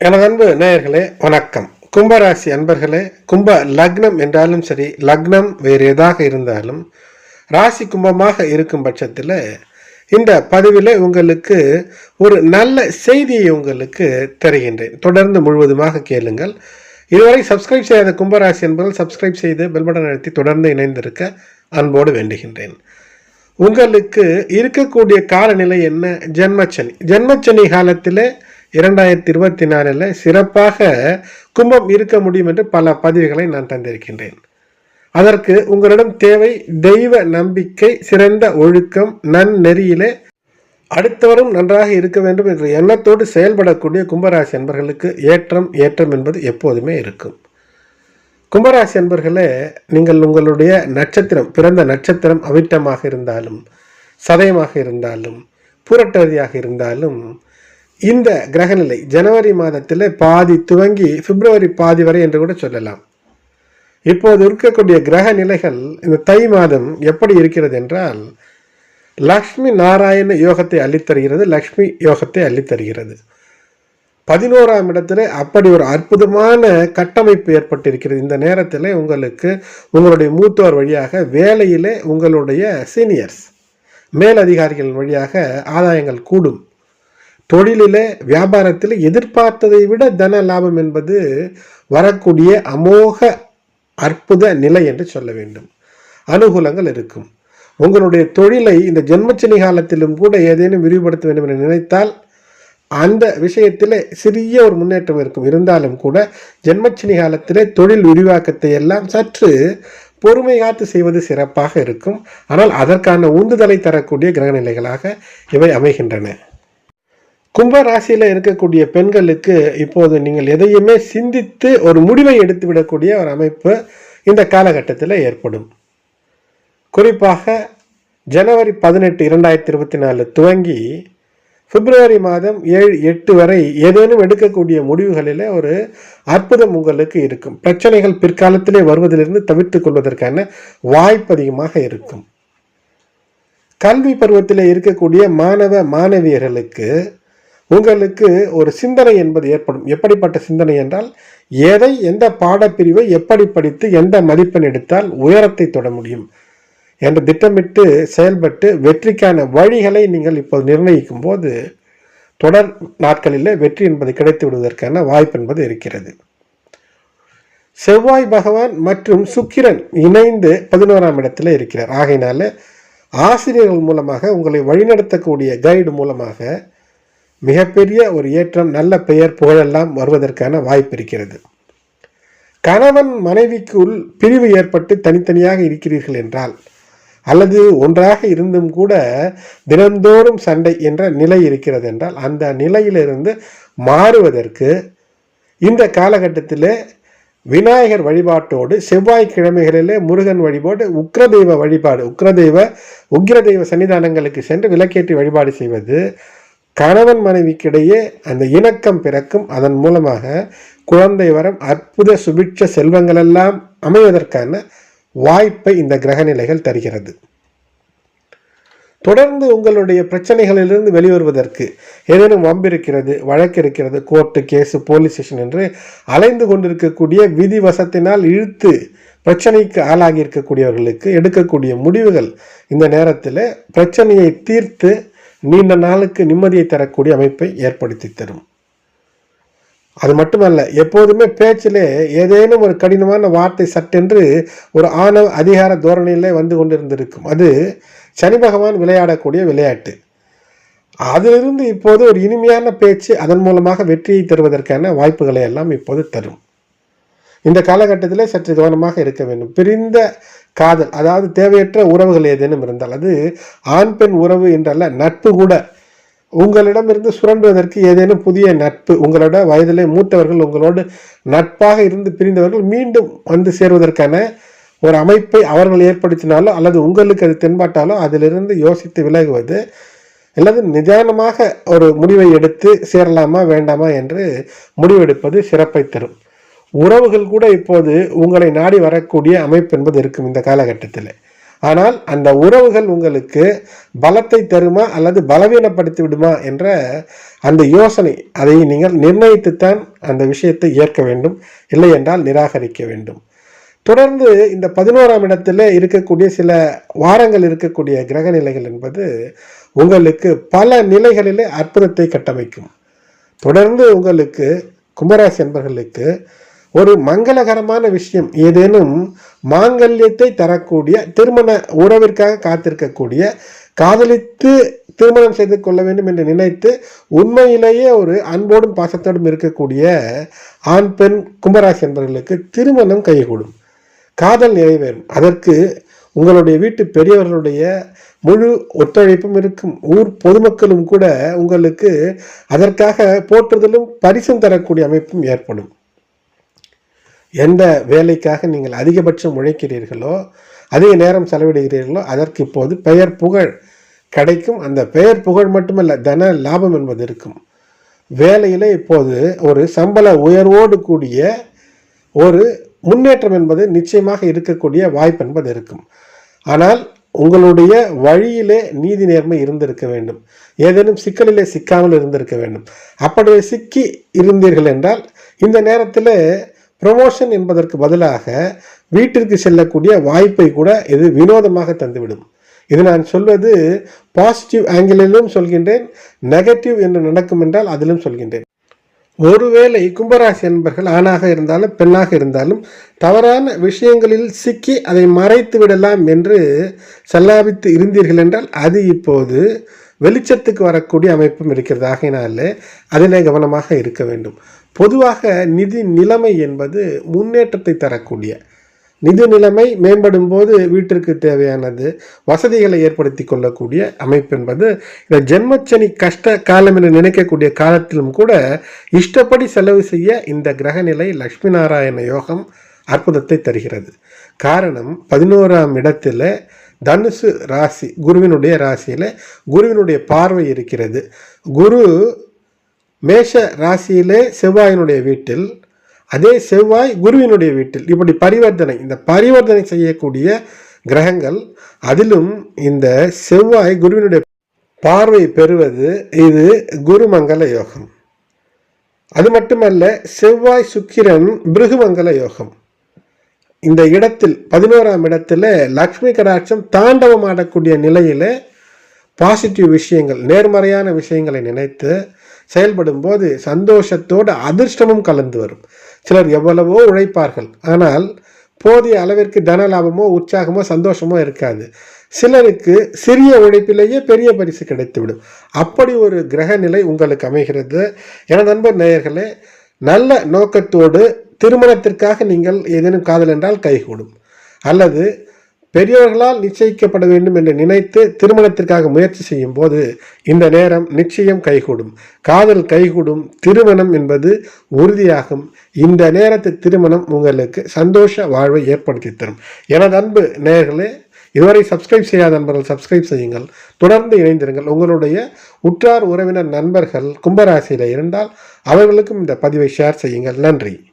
எனது அன்பு நேயர்களே வணக்கம். கும்பராசி அன்பர்களே கும்ப லக்னம் என்றாலும் சரி லக்னம் வேறு எதாக இருந்தாலும் ராசி கும்பமாக இருக்கும் பட்சத்தில் இந்த பதிவில் உங்களுக்கு ஒரு நல்ல செய்தியை உங்களுக்கு தருகின்றேன். தொடர்ந்து முழுவதுமாக கேளுங்கள். இதுவரை சப்ஸ்கிரைப் செய்யாத கும்பராசி என்பவர்கள் சப்ஸ்கிரைப் செய்து பெல்படன் நடத்தி அழுத்தி தொடர்ந்து இணைந்திருக்க அன்போடு வேண்டுகின்றேன். உங்களுக்கு இருக்கக்கூடிய காலநிலை என்ன? ஜென்மச்சனி. ஜென்மச்சனி காலத்தில் இரண்டாயிரத்தி இருபத்தி நாலில் சிறப்பாக கும்பம் இருக்க முடியும் என்று பல பதிவுகளை நான் தந்திருக்கின்றேன். அதற்கு உங்களிடம் தேவை தெய்வ நம்பிக்கை சிறந்த ஒழுக்கம் நன்னெறியிலே அடுத்தவரும் நன்றாக இருக்க வேண்டும் என்ற எண்ணத்தோடு செயல்படக்கூடிய கும்பராசி என்பர்களுக்கு ஏற்றம் ஏற்றம் என்பது எப்போதுமே இருக்கும். கும்பராசி அன்பர்களே நீங்கள் உங்களுடைய நட்சத்திரம் பிறந்த நட்சத்திரம் அவிட்டமாக இருந்தாலும் சதயமாக இருந்தாலும் புரட்டதியாக இருந்தாலும் இந்த கிரகநிலை ஜனவரி மாதத்தில் பாதி துவங்கி பிப்ரவரி பாதி வரை என்று கூட சொல்லலாம். இப்போது இருக்கக்கூடிய கிரக நிலைகள் இந்த தை மாதம் எப்படி இருக்கிறது என்றால் லக்ஷ்மி நாராயண யோகத்தை அள்ளித்தருகிறது லக்ஷ்மி யோகத்தை அள்ளித்தருகிறது. பதினோராம் இடத்துல அப்படி ஒரு அற்புதமான கட்டமைப்பு ஏற்பட்டிருக்கிறது. இந்த நேரத்தில் உங்களுக்கு உங்களுடைய மூத்தோர் வழியாக வேலையிலே உங்களுடைய சீனியர்ஸ் மேலதிகாரிகள் வழியாக ஆதாயங்கள் கூடும். தொழிலில் வியாபாரத்தில் எதிர்பார்த்ததை விட தன லாபம் என்பது வரக்கூடிய அமோக அற்புத நிலை என்று சொல்ல வேண்டும். அனுகூலங்கள் இருக்கும். உங்களுடைய தொழிலை இந்த ஜென்மச்சனி காலத்திலும் கூட ஏதேனும் விரிவுபடுத்த வேண்டும் என நினைத்தால் அந்த விஷயத்தில் சிறிய ஒரு முன்னேற்றம் இருக்கும். இருந்தாலும் கூட ஜென்மச்சனி காலத்திலே தொழில் விரிவாக்கத்தை எல்லாம் சற்று பொறுமை காத்து செய்வது சிறப்பாக இருக்கும். ஆனால் அதற்கான உந்துதலை தரக்கூடிய கிரகநிலைகளாக இவை அமைகின்றன. கும்ப ராசியில் இருக்கக்கூடிய பெண்களுக்கு இப்போது நீங்கள் எதையுமே சிந்தித்து ஒரு முடிவை எடுத்து விடக்கூடிய ஒரு அமைப்பு இந்த காலகட்டத்தில் ஏற்படும். குறிப்பாக ஜனவரி பதினெட்டு இரண்டாயிரத்தி இருபத்தி நாலு துவங்கி பிப்ரவரி மாதம் ஏழு எட்டு வரை ஏதேனும் எடுக்கக்கூடிய முடிவுகளில் ஒரு அற்புதம் உங்களுக்கு இருக்கும். பிரச்சனைகள் பிற்காலத்திலே வருவதிலிருந்து தவிர்த்து கொள்வதற்கான வாய்ப்பு அதிகமாக இருக்கும். கல்வி பருவத்தில் இருக்கக்கூடிய மாணவ மாணவியர்களுக்கு உங்களுக்கு ஒரு சிந்தனை என்பது ஏற்படும். எப்படிப்பட்ட சிந்தனை என்றால் எதை எந்த பாடப்பிரிவை எப்படி படித்து எந்த மதிப்பெண் எடுத்தால் உயரத்தை தொட முடியும் என்று திட்டமிட்டு செயல்பட்டு வெற்றிக்கான வழிகளை நீங்கள் இப்போது நிர்ணயிக்கும் போது தொடர் நாட்களில் வெற்றி என்பது கிடைத்து விடுவதற்கான வாய்ப்பு என்பது இருக்கிறது. செவ்வாய் பகவான் மற்றும் சுக்கிரன் இணைந்து பதினோராம் இடத்துல இருக்கிறார். ஆகையினால ஆசிரியர்கள் மூலமாக உங்களை வழிநடத்தக்கூடிய கைடு மூலமாக மிகப்பெரிய ஒரு ஏற்றம் நல்ல பெயர் புகழெல்லாம் வருவதற்கான வாய்ப்பு இருக்கிறது. கணவன் மனைவிக்குள் பிரிவு ஏற்பட்டு தனித்தனியாக இருக்கிறீர்கள் என்றால் அல்லது ஒன்றாக இருந்தும் கூட தினந்தோறும் சண்டை என்ற நிலை இருக்கிறது என்றால் அந்த நிலையிலிருந்து மாறுவதற்கு இந்த காலகட்டத்தில் விநாயகர் வழிபாட்டோடு செவ்வாய்க்கிழமைகளிலே முருகன் வழிபாடு உக்ரதெய்வ வழிபாடு உக்ரதெய்வ உக்ரதெய்வ சன்னிதானங்களுக்கு சென்று விளக்கேற்றி வழிபாடு செய்வது கணவன் மனைவிக்கிடையே அந்த இணக்கம் பிறக்கும். அதன் மூலமாக குழந்தை வரம் அற்புத சுபிட்ச செல்வங்களெல்லாம் அமைவதற்கான வாய்ப்பை இந்த கிரகநிலைகள் தருகிறது. தொடர்ந்து உங்களுடைய பிரச்சனைகளிலிருந்து வெளிவருவதற்கு ஏதேனும் வம்பு இருக்கிறது வழக்கு இருக்கிறது கோர்ட்டு கேஸு போலீஸ் ஸ்டேஷன் என்று அலைந்து கொண்டிருக்கக்கூடிய விதி வசத்தினால் இழுத்து பிரச்சனைக்கு ஆளாகி இருக்கக்கூடியவர்களுக்கு எடுக்கக்கூடிய முடிவுகள் இந்த நேரத்தில் பிரச்சனையை தீர்த்து நீண்ட நாளுக்கு நிம்மதியை தரக்கூடிய அமைப்பை ஏற்படுத்தி தரும். அது மட்டுமல்ல எப்போதுமே பேச்சிலே ஏதேனும் ஒரு கடினமான வார்த்தை சட்டென்று ஒரு ஆணவ அதிகார தோரணையிலே வந்து கொண்டிருந்திருக்கும். அது சனி பகவான் விளையாடக்கூடிய விளையாட்டு. அதிலிருந்து இப்போது ஒரு இனிமையான பேச்சு அதன் மூலமாக வெற்றியை தருவதற்கான வாய்ப்புகளை எல்லாம் இப்போது தரும். இந்த காலகட்டத்தில் சற்று கவனமாக இருக்க வேண்டும். பிரிந்த காதல் அதாவது தேவையற்ற உறவுகள் ஏதேனும் இருந்தால் அது ஆண் பெண் உறவு என்றல்ல நட்பு கூட. உங்களிடமிருந்து சுரண்டுவதற்கு ஏதேனும் புதிய நட்பு உங்களோட வயதிலே மூத்தவர்கள் உங்களோடு நட்பாக இருந்து பிரிந்தவர்கள் மீண்டும் வந்து சேருவதற்கான ஒரு அமைப்பை அவர்கள் ஏற்படுத்தினாலோ அல்லது உங்களுக்கு அது தென்பட்டாலோ அதிலிருந்து யோசித்து விலகுவது அல்லது நிதானமாக ஒரு முடிவை எடுத்து சேரலாமா வேண்டாமா என்று முடிவெடுப்பது சிறப்பை தரும். உறவுகள் கூட இப்போது உங்களை நாடி வரக்கூடிய அமைப்பு என்பது இருக்கும் இந்த காலகட்டத்தில். ஆனால் அந்த உறவுகள் உங்களுக்கு பலத்தை தருமா அல்லது பலவீனப்படுத்தி விடுமா என்ற அந்த யோசனை அதை நீங்கள் நிர்ணயித்துத்தான் அந்த விஷயத்தை ஏற்க வேண்டும். இல்லை என்றால் நிராகரிக்க வேண்டும். தொடர்ந்து இந்த பதினோராம் இடத்துல இருக்கக்கூடிய சில வாரங்கள் இருக்கக்கூடிய கிரக நிலைகள் என்பது உங்களுக்கு பல நிலைகளிலே அற்புதத்தை கட்டமைக்கும். தொடர்ந்து உங்களுக்கு கும்பராசி என்பர்களுக்கு ஒரு மங்களகரமான விஷயம். ஏதேனும் மாங்கல்யத்தை தரக்கூடிய திருமண உறவிற்காக காத்திருக்கக்கூடிய காதலித்து திருமணம் செய்து கொள்ள வேண்டும் என்று நினைத்து உண்மையிலேயே ஒரு அன்போடும் பாசத்தோடும் இருக்கக்கூடிய ஆண் பெண் கும்பராசி என்பவர்களுக்கு திருமணம் கைகூடும். காதல் நிறைவேறும். அதற்கு உங்களுடைய வீட்டு பெரியவர்களுடைய முழு ஒத்துழைப்பும் இருக்கும். ஊர் பொதுமக்களும் கூட உங்களுக்கு அதற்காக போற்றுதலும் பரிசும் தரக்கூடிய அமைப்பும் ஏற்படும். எந்த வேலைக்காக நீங்கள் அதிகபட்சம் உழைக்கிறீர்களோ அதிக நேரம் செலவிடுகிறீர்களோ அதற்கு இப்போது பெயர் புகழ் கிடைக்கும். அந்த பெயர் புகழ் மட்டுமல்ல தன லாபம் என்பது இருக்கும். வேலையில் இப்போது ஒரு சம்பள உயர்வோடு கூடிய ஒரு முன்னேற்றம் என்பது நிச்சயமாக இருக்கக்கூடிய வாய்ப்பு என்பது இருக்கும். ஆனால் உங்களுடைய வழியிலே நீதி நேர்மை இருந்திருக்க வேண்டும். ஏதேனும் சிக்கலிலே சிக்காமல் இருந்திருக்க வேண்டும். அப்படி சிக்கி இருந்தீர்கள் என்றால் இந்த நேரத்தில் ப்ரொமோஷன் என்பதற்கு பதிலாக வீட்டிற்கு செல்லக்கூடிய வாய்ப்பை கூட இது வினோதமாக தந்துவிடும். இது நான் சொல்வது பாசிட்டிவ் ஆங்கிளிலும் சொல்கின்றேன் நெகட்டிவ் என்று நடக்கும் என்றால் அதிலும் சொல்கின்றேன். ஒருவேளை கும்பராசி என்பர்கள் ஆணாக இருந்தாலும் பெண்ணாக இருந்தாலும் தவறான விஷயங்களில் சிக்கி அதை மறைத்து விடலாம் என்று செல்லாபித்து இருந்தீர்கள் என்றால் அது இப்போது வெளிச்சத்துக்கு வரக்கூடிய அமைப்பும் இருக்கிறது. ஆகையினாலே அதிலே கவனமாக இருக்க வேண்டும். பொதுவாக நிதி நிலைமை என்பது முன்னேற்றத்தை தரக்கூடிய. நிதி நிலைமை மேம்படும் போது வீட்டிற்கு தேவையானது வசதிகளை ஏற்படுத்தி கொள்ளக்கூடிய அமைப்பு என்பது இந்த ஜென்மச்சனி கஷ்ட காலம் என்று நினைக்கக்கூடிய காலத்திலும் கூட இஷ்டப்படி செலவு செய்ய இந்த கிரகநிலை லக்ஷ்மி நாராயண யோகம் அற்புதத்தை தருகிறது. காரணம் பதினோராம் இடத்துல தனுசு ராசி குருவினுடைய ராசியில் குருவினுடைய பார்வை இருக்கிறது. குரு மேஷ ராசியிலே செவ்வாயினுடைய வீட்டில் அதே செவ்வாய் குருவினுடைய வீட்டில். இப்படி பரிவர்த்தனை இந்த பரிவர்த்தனை செய்யக்கூடிய கிரகங்கள் அதிலும் இந்த செவ்வாய் குருவினுடைய பார்வை பெறுவது இது குருமங்கல யோகம். அது மட்டுமல்ல செவ்வாய் சுக்கிரன் பிருகுமங்கல யோகம். இந்த இடத்தில் பதினோராம் இடத்துல லக்ஷ்மி கடாட்சம் தாண்டவம் ஆடக்கூடிய நிலையில் பாசிட்டிவ் விஷயங்கள் நேர்மறையான விஷயங்களை நினைத்து செயல்படும் போது சந்தோஷத்தோடு அதிர்ஷ்டமும் கலந்து வரும். சிலர் எவ்வளவோ உழைப்பார்கள். ஆனால் போதிய அளவிற்கு தன லாபமோ உற்சாகமோ சந்தோஷமோ இருக்காது. சிலருக்கு சிறிய உழைப்பிலேயே பெரிய பரிசு கிடைத்துவிடும். அப்படி ஒரு கிரக நிலை உங்களுக்கு அமைகிறது. என நண்பர் நேயர்களே நல்ல நோக்கத்தோடு திருமணத்திற்காக நீங்கள் ஏதேனும் காதல் என்றால் கைகூடும். அல்லது பெரியவர்களால் நிச்சயிக்கப்பட வேண்டும் என்று நினைத்து திருமணத்திற்காக முயற்சி செய்யும் போது இந்த நேரம் நிச்சயம் கைகூடும். காதல் கைகூடும். திருமணம் என்பது உறுதியாகும். இந்த நேரத்து திருமணம் உங்களுக்கு சந்தோஷ வாழ்வை ஏற்படுத்தி தரும். எனது அன்பு நேர்களே இதுவரை சப்ஸ்கிரைப் செய்யாத நண்பர்கள் சப்ஸ்கிரைப் செய்யுங்கள். தொடர்ந்து இணைந்திருங்கள். உங்களுடைய உற்றார் உறவினர் நண்பர்கள் கும்பராசியில் இருந்தால் அவர்களுக்கும் இந்த பதிவை ஷேர் செய்யுங்கள். நன்றி.